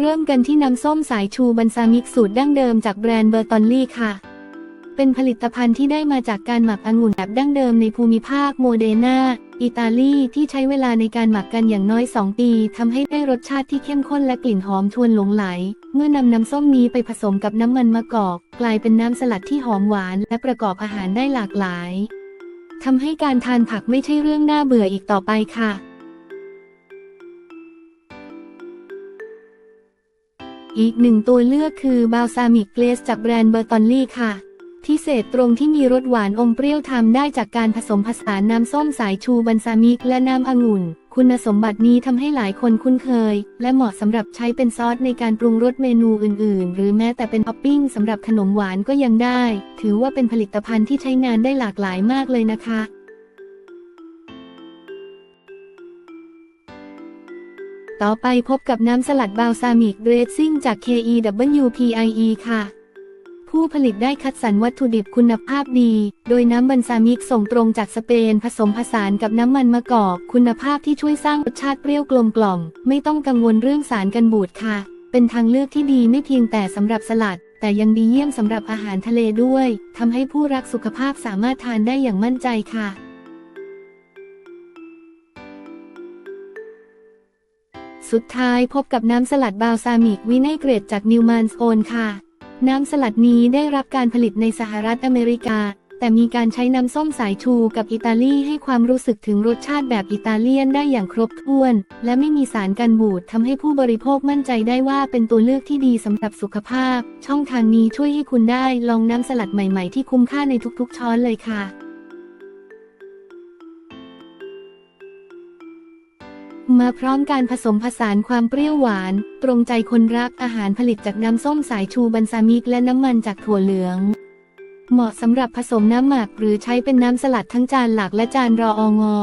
เริ่มกันที่น้ำส้มสายชูบันซามิกสูตรดั้งเดิมจากแบรนด์เบอร์ตอลลี่ค่ะ เป็นผลิตภัณฑ์ที่ได้มาจากการหมักองุ่นแบบดั้งเดิมในภูมิภาคโมเดนาอิตาลีที่ใช้เวลาในการหมักกันอย่างน้อย 2 ปีทำให้ได้รสชาติที่เข้มข้นและกลิ่นหอมชวนหลงไหล เมื่อนำน้ำส้มนี้ไปผสมกับน้ำมันมะกอก กลายเป็นน้ำสลัดที่หอมหวาน และประกอบอาหารได้หลากหลายทำให้การทานผักไม่ใช่เรื่องน่าเบื่ออีกต่อไปค่ะ อีกหนึ่งตัวเลือกคือบาลซามิกเกลสจากแบรนด์เบอร์ตอลลี่ค่ะ พิเศษตรงที่มีรสหวานอมเปรี้ยวทำได้จากการผสมผสานน้ำส้มสายชูบันซามิกและน้ำองุ่น คุณสมบัตินี้ทำให้หลายคนคุ้นเคย และเหมาะสำหรับใช้เป็นซอสในการปรุงรสเมนูอื่น ๆ หรือแม้แต่เป็นท็อปปิ้งสำหรับขนมหวานก็ยังได้ ถือว่าเป็นผลิตภัณฑ์ที่ใช้งานได้หลากหลายมากเลยนะคะ ต่อไปพบกับน้ำสลัดบาลซามิกเดรสซิ่งจาก KEWPIE ค่ะ ผู้ผลิตได้คัดสรรวัตถุดิบคุณภาพดี โดยน้ำบันซามิกส่งตรงจากสเปนผสมผสานกับน้ำมันมะกอก คุณภาพที่ช่วยสร้างรสชาติเปรี้ยวกลมกล่อม ไม่ต้องกังวลเรื่องสารกันบูดค่ะ เป็นทางเลือกที่ดีไม่เพียงแต่สำหรับสลัด แต่ยังดีเยี่ยมสำหรับอาหารทะเลด้วยทำให้ผู้รักสุขภาพสามารถทานได้อย่างมั่นใจค่ะ สุดท้ายพบกับน้ำสลัดบาลซามิกวินัยเกรดจากนิวมันส์โอนค่ะ น้ำสลัดนี้ได้รับการผลิตในสหรัฐอเมริกา แต่มีการใช้น้ำส้มสายชูกับอิตาลีให้ความรู้สึกถึงรสชาติแบบอิตาเลียนได้อย่างครบถ้วน และไม่มีสารกันบูดทำให้ผู้บริโภคมั่นใจได้ว่าเป็นตัวเลือกที่ดีสำหรับสุขภาพ ช่องทางนี้ช่วยให้คุณได้ลองน้ำสลัดใหม่ ๆ ที่คุ้มค่าในทุกๆช้อนเลยค่ะ มาพร้อมการผสมผสานความเปรี้ยวหวาน ตรงใจคนรักอาหารผลิตจากน้ำส้มสายชูบันซามิกและน้ำมันจากถั่วเหลือง เหมาะสำหรับผสมน้ำหมักหรือใช้เป็นน้ำสลัดทั้งจานหลักและจานรอองอ